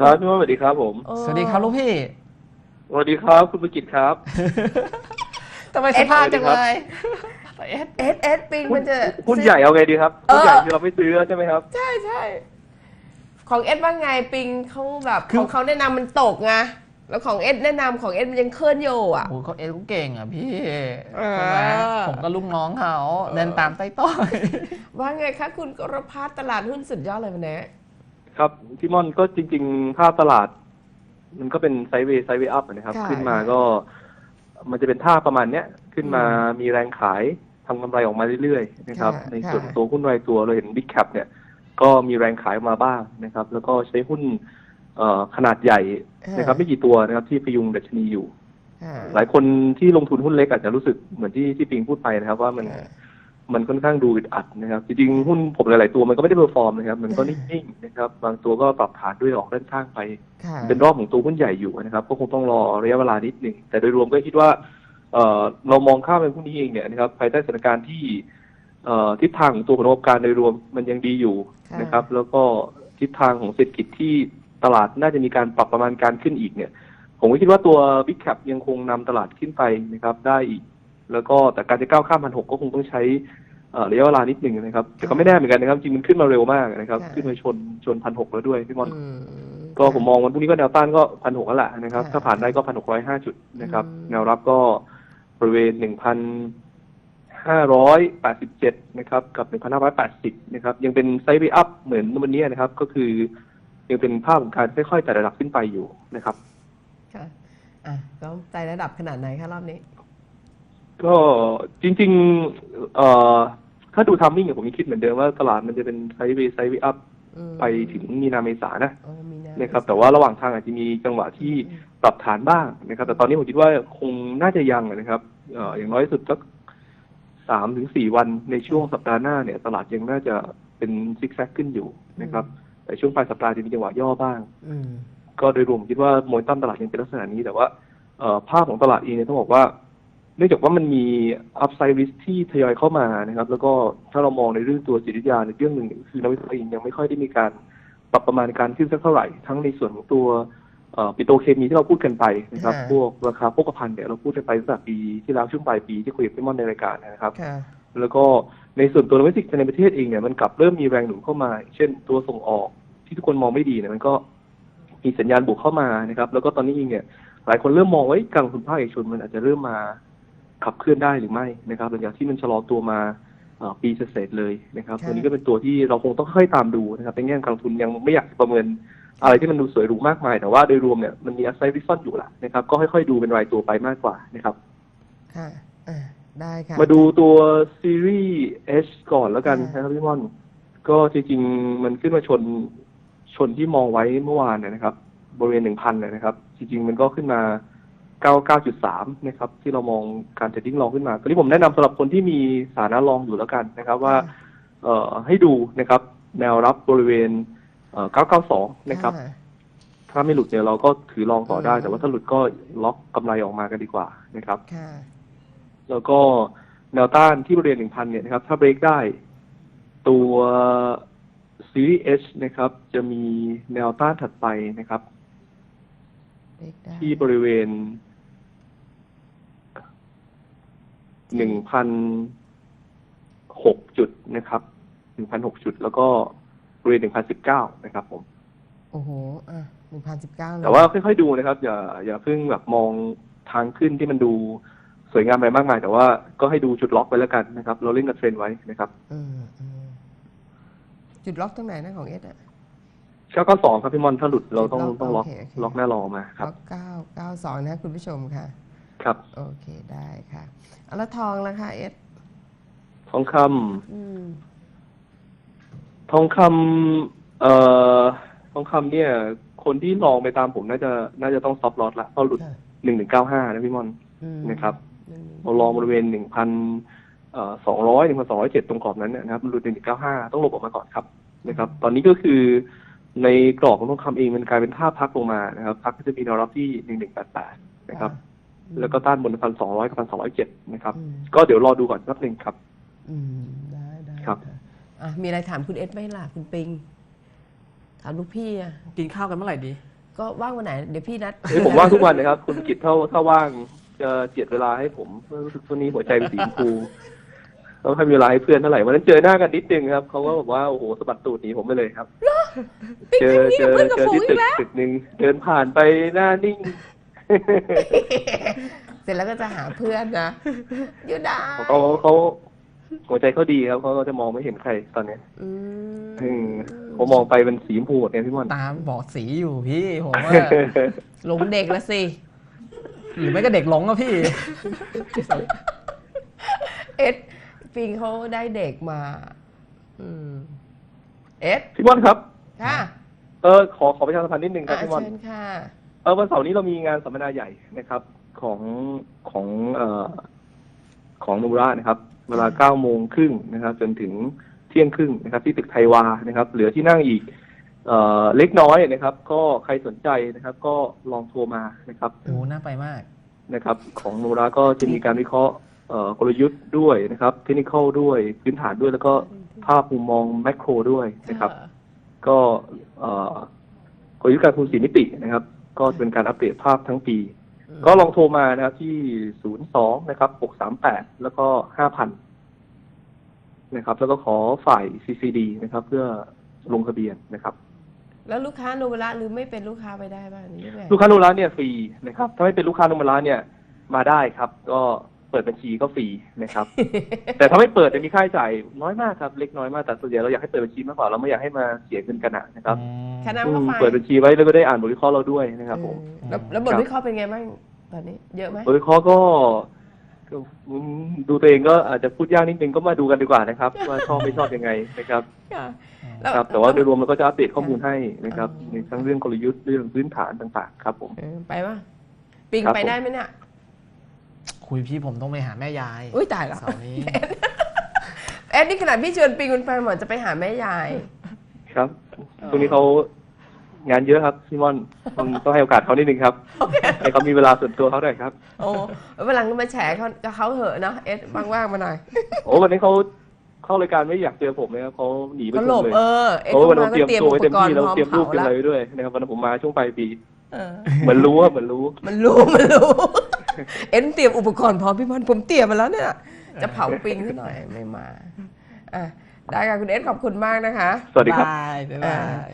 ครับพี่ว่าสวัสดีครับผมเออสวัสดีครับลูกพี่ สวัสดีครับคุณประกิตครับ ทำไมสภาพจังเลยเอสเอสเอสปิงมันจะ หุ้นใหญ่เอาไงดีครับเออ หุ้นใหญ่ที่เราไม่ซื้อใช่ไหมครับ ใช่ใช่ของเอสว่าไงปิงเขาแบบคือ ของเขาแนะนำมันตกไงแล้วของเอสแนะนำของเอสมันยังเคลื่อนอยู่อะ โอ้เขาเอสก็เก่งอะพี่เออ ใช่ไหมผมก็ลูกน้องเขาเดินตามใต้ต้อย ว่าไงคะคุณกรพัฒน์ตลาดหุ้นสุดยอดเลยวันนี้ ครับพี่ม่อนก็จริง ๆ ภาพตลาด มันก็เป็นไซด์เวย์ไซด์เวย์อัพนะครับ ค่ะขึ้นมาก็ มันจะเป็นท่าประมาณเนี้ยขึ้นมาอืมมีแรงขายทำกำไรออกมาเรื่อยๆนะครับ ค่ะในส่วนค่ะ ตัวหุ้นรายตัวเราเห็นบิ๊กแคปเนี่ย ก็มีแรงขายออกมาบ้างนะครับ แล้วก็ใช้หุ้นเอ่อขนาดใหญ่นะครับ ไม่กี่ตัวนะครับที่พยุงดัชนีอยู่ค่ะหลายคนที่ลงทุนหุ้นเล็กอาจจะรู้สึกเหมือนที่ที่ปิงพูดไปนะครับ ว่ามันค่ะ มันค่อนข้างดูอึดอัดนะครับจริงๆหุ้นผมหลายๆตัวมันก็ไม่ได้เพอร์ฟอร์มนะครับ มันก็นิ่งๆนะครับบางตัวก็ปรับฐานด้วยออกด้านข้างไป ค่ะเป็นรอบของตัวหุ้นใหญ่อยู่นะครับ ก็คงต้องรอระยะเวลานิดหนึ่งแต่โดยรวมก็คิดว่าเอ่อเรามองข้ามไปพวกนี้เองเนี่ยนะครับภายใต้สถานการณ์ที่เอ่อทิศทางของตัวผลประกอบการโดยรวมมันยังดีอยู่ค่ะ นะครับ แล้วก็ทิศทางของเศรษฐกิจที่ตลาดน่าจะมีการปรับประมาณการขึ้นอีกเนี่ย ผมก็คิดว่าตัว Big Cap ยังคงนำตลาดขึ้นไปนะครับได้อีก แล้วก็แต่การจะก้าวข้ามพันหกก็คงต้องใช้เอ่อ ระยะเวลานิดหนึ่งนะครับ แต่ก็ไม่แน่เหมือนกันนะครับ จริงมันขึ้นมาเร็วมากนะครับค่ะขึ้นมาชนชนพันหกแล้วด้วยพี่มอนอืมก็ผมมองวันพรุ่งนี้ก็แนวต้านก็พันหกแล้วแหละนะครับค่ะถ้าผ่านได้ก็พันหกร้อยห้าจุดนะครับอืมแนวรับก็บริเวณหนึ่งพันห้าร้อยแปดสิบเจ็ดนะครับกับหนึ่งพันห้าร้อยแปดสิบนะครับ ยังเป็นไซด์เวอัพเหมือนวันนี้นะครับ ก็คือ ยังเป็นภาพของการค่อยๆไต่ระดับขึ้นไปอยู่นะครับค่ะอะก็ใจระดับขนาดไหนคะรอบนี้ ก็จริงๆเอ่อถ้าดูทัมมิ่งเนี่ยผมยังคิดเหมือนเดิมว่าตลาดมันจะเป็นไซด์เวย์ไซด์เวย์อัพอืมไปถึงมีนาเมษานะอ๋อมีนานะครับแต่ว่าระหว่างทางอาจจะมีจังหวะที่อืมปรับฐานบ้างนะครับ แต่ตอนนี้ผมคิดว่าคงน่าจะยังนะครับเอ่ออย่างน้อยที่สุดสักสามถึงสี่วันในช่วงสัปดาห์หน้าเนี่ย ตลาดยังน่าจะเป็นซิกแซกขึ้นอยู่นะครับ แต่ช่วงปลายสัปดาห์จะมีจังหวะย่อบ้าง อืมก็โดยรวมผมคิดว่าโมเมนตัมตลาดยังเป็นลักษณะนี้แต่ว่าเอ่อภาพของตลาดเองเนี่ยต้องบอกว่า เนื่องจากว่ามันมีอัพไซด์ริสที่ทยอยเข้ามานะครับ แล้วก็ถ้าเรามองในเรื่องตัวจิตวิทยาในเรื่องหนึ่งคือนักวิเคราะห์เองยังไม่ค่อยได้มีการปรับประมาณการขึ้นสักเท่าไหร่ ทั้งในส่วนของตัวเอ่อปิโตรเคมีที่เราพูดกันไปนะครับค่ะพวกราคาโภคภัณฑ์เนี่ยเราพูดกันไปตั้งแต่ปีที่แล้วช่วงปลายปีที่คุยกับพี่มอนในรายการนะครับค่ะแล้วก็ในส่วนตัวโลจิสติกส์ในประเทศเองเนี่ยมันกลับเริ่มมีแรงหนุนเข้ามา เช่นตัวส่งออกที่ทุกคนมองไม่ดีเนี่ยมันก็มีสัญญาณบวกเข้ามานะครับ แล้วก็ตอนนี้เองเนี่ยหลายคนเริ่มมองว่าเอ้ยการลงทุนภาคเอกชนมันอาจจะเริ่มมา ขับเคลื่อนได้หรือไม่นะครับหลังจากที่มันชะลอตัวมาเอ่อปีเศษๆเลยนะครับค่ะตัวนี้ก็เป็นตัวที่เราคงต้องค่อยๆตามดูนะครับในแง่การลงทุนยังไม่อยากประเมินอะไรที่มันดูสวยหรูมากมาย แต่ว่าโดยรวมเนี่ยมันมีอัพไซด์ริซ่อนอยู่แหละนะครับก็ค่อยๆดูเป็นรายตัวไปมากกว่านะครับค่ะอะได้ค่ะมาดูตัวซีรีส์ H ก่อนแล้วกันค่ะนะครับพี่ม่อนก็จริงๆ มันขึ้นมาชนชนที่มองไว้เมื่อวานเนี่ยนะครับ บริเวณหนึ่งพันเนี่ยนะครับ จริงๆ มันก็ขึ้นมา เก้าเก้าจุดสามนะครับ ที่เรามองการเทรดดิ้งลองขึ้นมาตอนนี้ผมแนะนำสำหรับคนที่มีสถานะลองอยู่แล้วกันนะครับว่า เอ่อให้ดูนะครับ แนวรับบริเวณเอ่อ992 นะครับถ้าไม่หลุดเนี่ยเราก็ถือลองต่อได้ อืม แต่ว่าถ้าหลุดก็ล็อกกำไรออกมากันดีกว่านะครับ ค่ะ แล้วก็แนวต้านที่บริเวณหนึ่งพันเนี่ยนะครับ ถ้าเบรกได้ ตัวซีรีส์ H นะครับ จะมีแนวต้านถัดไปนะครับ เลขได้ที่บริเวณ หนึ่งพันหกจุดนะครับหนึ่งพันหกจุด แล้วก็บริเวณหนึ่งพันสิบเก้านะครับ ผม โอ้โห อะหนึ่งพันสิบเก้าเลยแต่ว่าค่อยๆดูนะครับ อย่าอย่าเพิ่งแบบมองทางขึ้นที่มันดูสวยงามไปมากมาย แต่ว่าก็ให้ดูจุดล็อกไปแล้วกันนะครับ เราเล่นกับเทรนด์ไว้นะครับอืมอืมจุดล็อกตรงไหนนะของเอสอะเก้าเก้าสองครับพี่มอนถ้าหลุดเราต้องล็อกต้องล็อกโอเคโอเคล็อกหน้ารองมาครับล็อกเก้าเก้าสองนะคุณผู้ชมค่ะ ครับ โอเคได้ค่ะเอาแล้วทองล่ะคะเอสทองคำอืม ทองคำเอ่อทองคำเนี่ย คนที่ลองไปตามผมน่าจะ น่าจะต้องซอฟต์ลอตละเพราะหลุดค่ะหนึ่งหนึ่งเก้าห้านะพี่มอน อืมนะครับหนึ่งเราลองบริเวณหนึ่งพันสองร้อยหนึ่งพันสองร้อยเจ็ดตรงกรอบนั้นเนยนะครับมันหลุดหนึ่งเก้าห้าต้องหลบออกมาก่อนครับนะครับ ตอนนี้ก็คือในกรอบของทองคำเองมันกลายเป็นท่าพักลงมานะครับ พักก็จะมีแนวรับที่หนึ่งหนึ่งแปดแปดนะครับ แล้วก็ต้านบนพันสองร้อยกับพันสองร้อยเจ็ดนะครับอืมก็เดี๋ยวรอดูก่อนแป๊บหนึ่งครับ อืมได้ได้ครับะอะมีอะไรถามคุณเอสไหมล่ะคุณปิง ถามลูกพี่อะกินข้าวกันเมื่อไหร่ดี ก็ว่างวันไหน เดี๋ยวพี่นัดเฮ้ยผมว่างทุกวันนะครับ คุณกิจถ้าถ้าว่างจะเจียดเวลาให้ผมรู้สึกช่วงนี้หัวใจเป็นสีชมพูต้องให้มีเวลาให้เพื่อนเท่าไหร่วันนั้นเจอหน้ากันนิดนึงครับเขาก็บอกว่าโอ้โหสะบัดตูดหนีผมไปเลยครับเจอเจอเจอที่ตึกตึกหนึ่งเดินผ่านไปหน้านิ่ง เสร็จแล้วก็จะหาเพื่อนนะยูดาเขาเขาหัวใจเขาดีครับเขาก็จะมองไม่เห็นใครตอนเนี้ยอืมอืมเขามองไปเป็นสีชมพูหมดเนี่ยพี่มอน ตามบอกสีอยู่พี่ผมว่าหลงเด็กละสิหรือไม่ก็เด็กหลงอะพี่ เอ็ดปิงเขาได้เด็กมา อืม เอ็ดพี่มอนครับ ค่ะ เออขอขอประชาสัมพันธ์นิดนึงครับอะพี่มอน เชิญค่ะ เออวันเสาร์นี้เรามีงานสัมมนาใหญ่นะครับ ของของเอ่อของนูรานะครับ เวลาเก้าโมงครึ่งนะครับ จนถึงเที่ยงครึ่งนะครับ ที่ตึกไทยวานะครับ เหลือที่นั่งอีก เอ่อเล็กน้อยนะครับ ก็ใครสนใจนะครับ ก็ลองโทรมานะครับโอ้น่าไปมาก นะครับ ของนูราก็จะมีการวิเคราะห์เอ่อกลยุทธ์ด้วยนะครับ เทคนิคด้วยพื้นฐานด้วยแล้วก็ภาพมุมมองแมกโครด้วยนะครับ ก็เอ่อกลยุทธ์การคูณสีมิตินะครับ ก็จะเป็นการอัปเดตภาพทั้งปี ก็ลองโทรมานะครับที่ศูนย์สองนะครับหกสามแปดแล้วก็ห้าพันนะครับ แล้วก็ขอฝ่าย CCD นะครับ เพื่อลงทะเบียนนะครับ แล้วลูกค้าโนเวละหรือไม่เป็นลูกค้าไปได้บ้างหรือยังไงลูกค้าโนร้านเนี่ยฟรีนะครับ ถ้าไม่เป็นลูกค้าโนร้านเนี่ยมาได้ครับ ก็ เปิดบัญชีก็ฟรีนะครับ แต่ถ้าไม่เปิดจะมีค่าใช้จ่ายน้อยมากครับเล็กน้อยมากแต่ส่วนใหญ่เราอยากให้เปิดบัญชีมากกว่าเราไม่อยากให้มาเสียเงินกันอะนะครับคณะอืก็มไปเปิดบัญชีไว้แล้วก็ได้อ่านบทวิเคราะห์เราด้วยนะครับ ผมเออแล้วแล้วบทครับวิเคราะห์เป็นไงบ้างตอนนี้ เยอะไหมบทวิเคราะห์ก็ก็อืมดูตัวเองก็อาจจะพูดยากนิดนึงก็มาดูกันดีกว่านะครับว่าชอบไม่ชอบยังไงนะครับค่ะครับ แต่ว่าโดยรวมเราก็จะอัปเดตข้อมูลให้นะครับในทั้งเรื่องกลยุทธ์เรื่องพื้นฐานต่าง ๆ ครับ ผมเออไปป่ะปิงครับไปผมได้ไหมเนี่ย คุยพี่ผมต้องไปหาแม่ยายอุ้ยตายแล้วเสาร์นี้เอ็ดนี่ขนาดพี่ชวนปิงคุณไปเหมือนจะไปหาแม่ยาย ครับตรงนี้เขางานเยอะครับพี่ม่อนต้องต้องให้โอกาสเขานิดนึงครับ ให้เขามีเวลาส่วนตัวเขาหน่อยครับ โอ้เวลาก็มาแฉเขากับเขาเหอะเนาะเอ็ดว่างๆมาหน่อยโอ้วันนี้เขาเข้ารายการไม่อยากเจอผมเลยครับเขาหนีไปเขาชหลมบเลยเออเอ็ดโอ้วันเข้านั้มานก็เตรียมเตรียมตัวอุไว้ปเต็มกรณ์ที่พเราร้อมเตรียมรูปเผาเตรียมแล้อะวไรไว้ด้วยนะครับวันนั้นผมมาช่วงปลายปีเออ เหมือนรู้ว่าเหมือนรู้ มันรู้มันรู้ เอ็นเตรียมอุปกรณ์พร้อมพี่มันผมเตรียมมาแล้วเนี่ย จะเผาปิงซะหน่อยไม่มาอะได้ค่ะคุณเอ็ดขอบคุณมากนะคะ สวัสดีครับ บาย บ๊ายบาย